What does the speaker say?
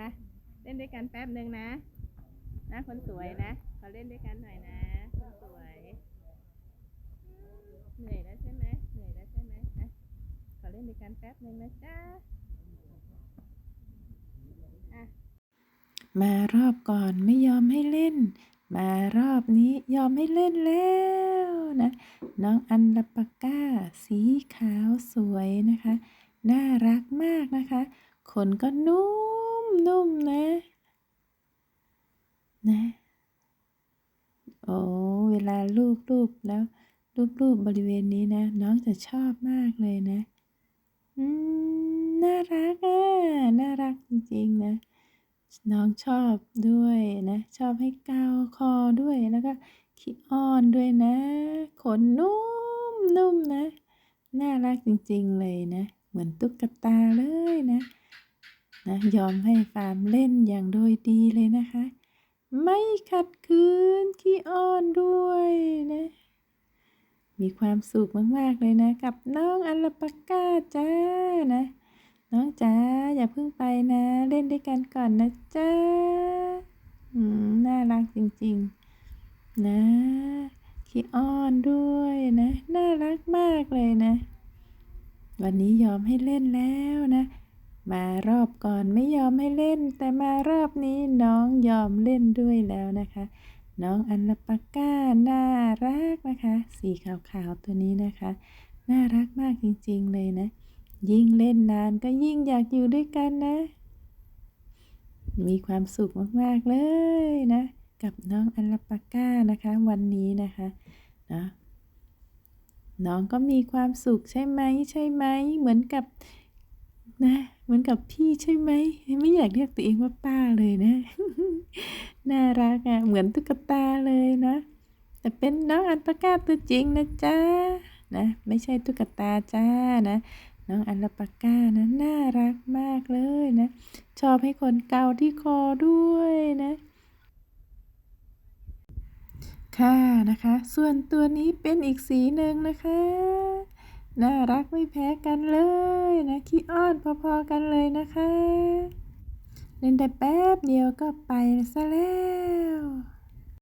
มาเล่นด้วยกันแป๊บหนึ่งนะนะคนสวยนะขอเล่นด้วยกันหน่อยนะ คนสวย เหนื่อยแล้วใช่ไหมเหนื่อยแล้วใช่ไหมอะขอเล่นด้วยกันแป๊บหนึ่งนะจ๊ะอะมารอบก่อนไม่ยอมให้เล่น มารอบนี้ยอมให้เล่นแล้วนะ น้องอันลปาก้า สีขาวสวยนะคะ น่ารักมากนะคะ ขนก็นุ่ม นุ่มนะ นะโอ้เวลาลูบรูปแล้วรูปรูปบริเวณนี้นะ น้องจะชอบมากเลยนะ อืม น่ารักอะ น่ารักจริงๆนะ น้องชอบด้วยนะ ชอบให้เกาคอด้วยแล้วก็ขี้อ้อนด้วยนะ ขนนุ่มนุ่มนะ น่ารักจริงๆเลยนะ เหมือนตุ๊กตาเลยนะ นะยอมให้ฟาร์มเล่นอย่างโดยดีเลยนะคะ ไม่ขัดขืนขี้อ้อนด้วยนะ มีความสุขมาก ๆ เลยนะ กับน้องอัลปาก้าจ้านะ น้องจ๋าอย่าเพิ่งไปนะ เล่นด้วยกันก่อนนะจ๊ะอืมน่ารักจริง ๆ นะขี้อ้อนด้วยนะ น่ารักมากเลยนะ วันนี้ยอมให้เล่นแล้วนะ มารอบก่อนไม่ยอมให้เล่น แต่มารอบนี้น้องยอมเล่นด้วยแล้วนะคะ น้องอันลปาก้าน่ารักนะคะ สีขาวๆตัวนี้นะคะ น่ารักมากจริงๆเลยนะ ยิ่งเล่นนานก็ยิ่งอยากอยู่ด้วยกันนะ มีความสุขมากๆเลยนะ กับน้องอัลปาก้านะคะ วันนี้นะคะนะน้องก็มีความสุขใช่ไหมใช่ไหมเหมือนกับ นะ เหมือนกับพี่ใช่ไหม ไม่อยากเรียกตัวเองว่าป้าเลยนะ น่ารักอะ่ะ เหมือนตุ๊กตาเลยนะ แต่เป็นน้องอัลปาก้าตัวจริงนะจ๊ะ นะ ไม่ใช่ตุ๊กตาจ้านะ น้องอัลปาก้านะ น่ารักมากเลยนะ ชอบให้คนเกาที่คอด้วยนะค่ะนะคะ ส่วนตัวนี้เป็นอีกสีหนึ่งนะคะ น่ารักไม่แพ้กันเลยนะขี้อ้อนพอๆกันเลยนะคะ เล่นแต่แป๊บเดียวก็ไปซะแล้ว